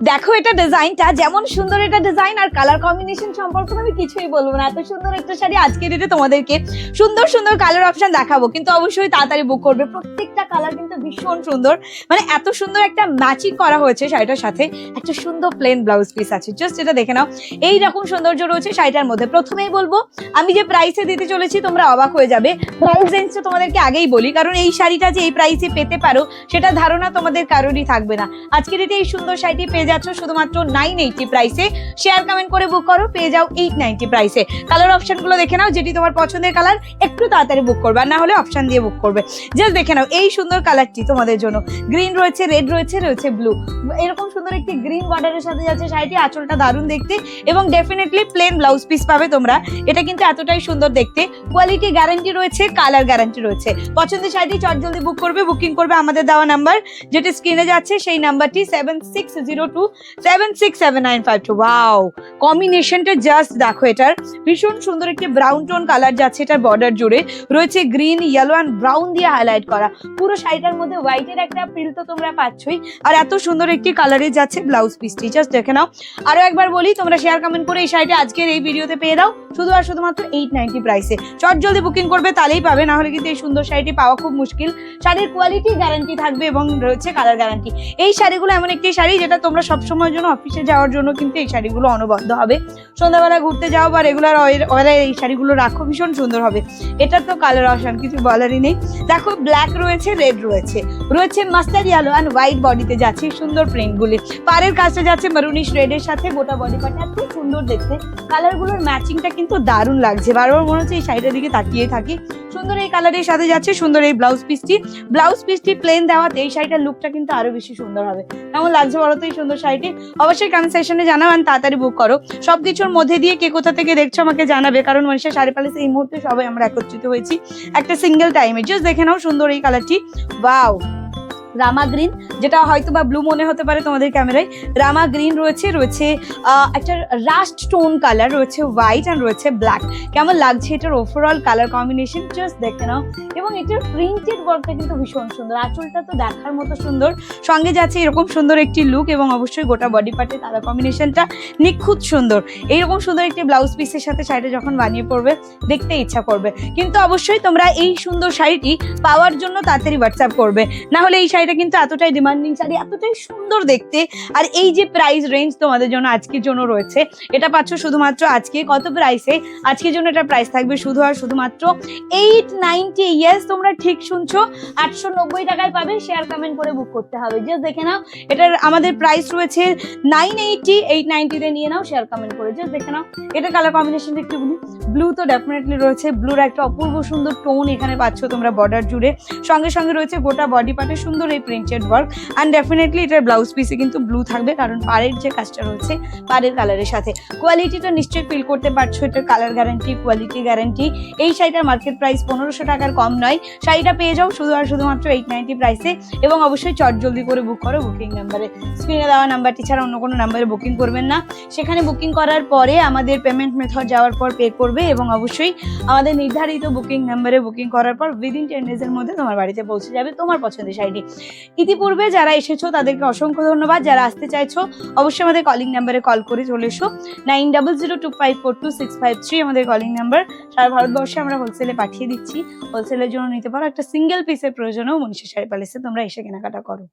দেখো এটা ডিজাইনটা, যেমন সুন্দর এটা ডিজাইন আর কালার কম্বিনেশন সম্পর্কে আমি কিছুই বলব না। এত সুন্দর একটা শাড়ি আজকের ডেটে তোমাদেরকে সুন্দর সুন্দর কালার অপশন দেখাবো, কিন্তু অবশ্যই তাড়াতাড়ি বুক করবে। প্রত্যেকটা কালার কিন্তু ভীষণ সুন্দর। মানে এত সুন্দর একটা ম্যাচিং করা হয়েছে শাড়িটার সাথে। একটা সুন্দর প্লেন ব্লাউজ পিস আছে। জাস্ট এটা দেখে নাও। এই রকম সৌন্দর্য রয়েছে শাড়িটার মধ্যে। প্রথমেই বলব, আমি যে প্রাইসে দিতে চলেছি, তোমরা অবাক হয়ে যাবে। প্রাইস রেঞ্জটা তোমাদেরকে আগেই বলি, কারণ এই শাড়িটা যে এই প্রাইসে পেতে পারো, সেটা ধারণা তোমাদের কারোরই থাকবে না। আজকের ডেটে এই সুন্দর শাড়িটি পেয়ে যাচ্ছ শুধুমাত্র নাইন এইটি প্রাইসে শেয়ার কমেন্ট করে বুক করো, পেয়ে যাও এইট নাইনটি প্রাইসে কালার অপশনগুলো দেখে নাও, যেটি তোমার পছন্দের কালার একটু তাড়াতাড়ি বুক করবে, আর না হলে অপশন দিয়ে বুক করবে। জাস্ট দেখে নাও, এই সুন্দর কালারটি তোমাদের জন্য। গ্রিন রয়েছে রেড রয়েছে রয়েছে ব্লু এরকম সুন্দর একটি গ্রিন বর্ডারের সাথে যাচ্ছে শাড়িটি, আঁচলটা দারুণ দেখতে, এবং ডেফিনেটলি প্লেন ব্লাউজ পিস পাবে তোমরা। এটা কিন্তু এতটাই সুন্দর দেখতে। কোয়ালিটি গ্যারান্টি রয়েছে কালার গ্যারান্টি রয়েছে। পছন্দের শাড়িটি চট জলদি বুক করবে বুকিং করবে আমাদের দেওয়া নাম্বার যেটা স্ক্রিনে যাচ্ছে, সেই নাম্বারটি seven six zero two seven six seven nine five two. Wow কম্বিনেশনটা জাস্ট দেখো এটার। ভীষণ সুন্দর একটি ব্রাউন টোন কালার যাচ্ছে এটার বর্ডার জুড়ে। রয়েছে গ্রিন ইয়েলো অ্যান্ড ব্রাউন দিয়ে হাইলাইট করা। পুরো শাড়িটার মধ্যে হোয়াইটের একটা তো তোমরা পাচ্ছই। আর এত সুন্দর একটি কালারে যাচ্ছে ব্লাউজ পিসটি জাস্ট দেখে নাও। আরও একবার বলি, তোমরা শেয়ার কমেন্ট করে এই শাড়িটা আজকের এই ভিডিওতে পেয়ে দাও। শুধু আর শুধুমাত্র এইট নাইনটি প্রাইসে চট জলদি বুকিং করবে, তাহলেই পাবে। না হলে কিন্তু এই সুন্দর শাড়িটি পাওয়া খুব মুশকিল। শাড়ির কোয়ালিটি গ্যারান্টি থাকবে এবং রয়েছে কালার গ্যারান্টি এই শাড়িগুলো এমন একটি শাড়ি যেটা তোমরা সবসময়ের জন্য অফিসে যাওয়ার জন্য কিন্তু এই শাড়িগুলো অনবদ্য হবে। সন্ধ্যাবেলা ঘুরতে যাও বা রেগুলার ওয়ারে এই শাড়িগুলো রাখো, ভীষণ সুন্দর হবে। এটার তো কালার অপশন কিছু বলারই নেই। দেখো ব্ল্যাক রয়েছে রেড রয়েছে। রয়েছে মাস্টার ইয়েলো অ্যান্ড হোয়াইট বডিতে যাচ্ছে সুন্দর প্রিন্টগুলি পাড়ের কাছে যাচ্ছে মারুনিশ রেডের সাথে গোটা বডি পার্ট এত সুন্দর দেখতে। কালারগুলোর ম্যাচিংটা কিন্তু দারুণ লাগছে। বারবার মনে হচ্ছে এই শাড়িটার দিকে তাকিয়ে থাকি। সুন্দর এই কালারের সাথে যাচ্ছে, সুন্দর এই ব্লাউজ পিসটি ব্লাউজ পিসটি প্লেন দেওয়াতে এই শাড়িটার লুকটা কিন্তু আরও বেশি সুন্দর হবে। কেমন লাগছে বলতো এই সুন্দর শাড়িটি? অবশ্যই কমেন্ট সেকশনে জানাও আর তাড়াতাড়ি বুক করো। সব কিছুর মধ্যে দিয়ে কে কোথা থেকে দেখছ আমাকে জানাবে, কারণ মনীষা শাড়ি প্যালেস এই মুহূর্তে সবাই আমরা একত্রিত হয়েছি। একটা সিঙ্গেল টাইমে জাস্ট দেখে নাও সুন্দর এই কালারটি ওয়াও রামা গ্রিন, যেটা হয়তো বা ব্লু মনে হতে পারে তোমাদের ক্যামেরায়। রামা গ্রিন রয়েছে রয়েছে একটা রাস্ট টোন কালার রয়েছে হোয়াইট অ্যান্ড রয়েছে ব্ল্যাক কেমন লাগছে এটার ওভারঅল কালার কম্বিনেশন জাস্ট দেখে নাও। এবং এটার প্রিন্টেড ওয়ার্কটা কিন্তু ভীষণ সুন্দর। আঁচলটা তো দেখার মতো সুন্দর। সঙ্গে যাচ্ছে এরকম সুন্দর একটি লুক এবং অবশ্যই গোটা বডি পার্টের কালার কম্বিনেশনটা নিখুঁত সুন্দর। এইরকম সুন্দর একটি ব্লাউজ পিসের সাথে শাড়িটা যখন বানিয়ে পড়বে দেখতে ইচ্ছা করবে। কিন্তু অবশ্যই তোমরা এই সুন্দর শাড়িটি পাওয়ার জন্য তাড়াতাড়ি হোয়াটসঅ্যাপ করবে। না হলে এই শাড়িটা কিন্তু এতটাই ডিমান্ডিং শাড়ি, এতটাই সুন্দর দেখতে। আর এই যে প্রাইস রেঞ্জ তোমাদের জন্য আজকের জন্য রয়েছে, এটা পাচ্ছ শুধুমাত্র আজকে। কত প্রাইসে আজকের জন্য এটা প্রাইস থাকবে শুধু আর শুধুমাত্র এইট নাইনটি ইয়েস তোমরা ঠিক শুনছো, আটশো নব্বই টাকায় পাবে। শেয়ার কমেন্ট করে বুক করতে হবে। জাস্ট দেখে নাও, এটার আমাদের প্রাইস রয়েছে নাইন এইটটি এইট নাইনটিতে নিয়ে নাও শেয়ার কমেন্ট করে। জাস্ট দেখে নাও, এটা কালার কম্বিনেশন একটু বলি ব্লু তো ডেফিনেটলি রয়েছে। ব্লুর একটা অপূর্ব সুন্দর টোন এখানে পাচ্ছ তোমরা বর্ডার জুড়ে। সঙ্গে সঙ্গে রয়েছে গোটা বডি পার্টে সুন্দর এই প্রিন্টেড ওয়ার্ক অ্যান্ড ডেফিনেটলি এটার ব্লাউজ পিসে কিন্তু ব্লু থাকবে কারণ পাড়ের যে কাজটা রয়েছে পাড়ের কালারের সাথে। কোয়ালিটিটা নিশ্চয়ই ফিল করতে পারছ, এটার কালার গ্যারান্টি কোয়ালিটি গ্যারান্টি এই শাড়িটার মার্কেট প্রাইস পনেরোশো টাকার কম নয়। শাড়িটা পেয়ে যাও শুধু আর শুধুমাত্র এইট নাইনটি প্রাইসে এবং অবশ্যই চট জলদি করে বুক করো বুকিং নাম্বারে স্ক্রিনে দেওয়া নাম্বারটি ছাড়া অন্য কোনো নাম্বারে বুকিং করবেন না। সেখানে বুকিং করার পরে আমাদের পেমেন্ট মেথড যাওয়ার পর পে করবে এবং অবশ্যই আমাদের নির্ধারিত বুকিং নাম্বারে বুকিং করার পর উইদিন টেন ডেজের মধ্যে তোমার বাড়িতে পৌঁছে যাবে তোমার পছন্দের শাড়িটি। ইতিপূর্বে যারা এসেছ, তাদেরকে অসংখ্য ধন্যবাদ। যারা আসতে চাইছো, অবশ্যই আমাদের কলিং নাম্বারে কল করে চলে এসো। Nine double zero two five four two six five three আমাদের কলিং নাম্বার সারা ভারতবর্ষে আমরা হোলসেলে পাঠিয়ে দিচ্ছি। হোলসেলের জন্য নিতে পারো। একটা সিঙ্গেল পিসের প্রয়োজনেও মনীষা শাড়ি প্যালেসে তোমরা এসে কেনাকাটা করো।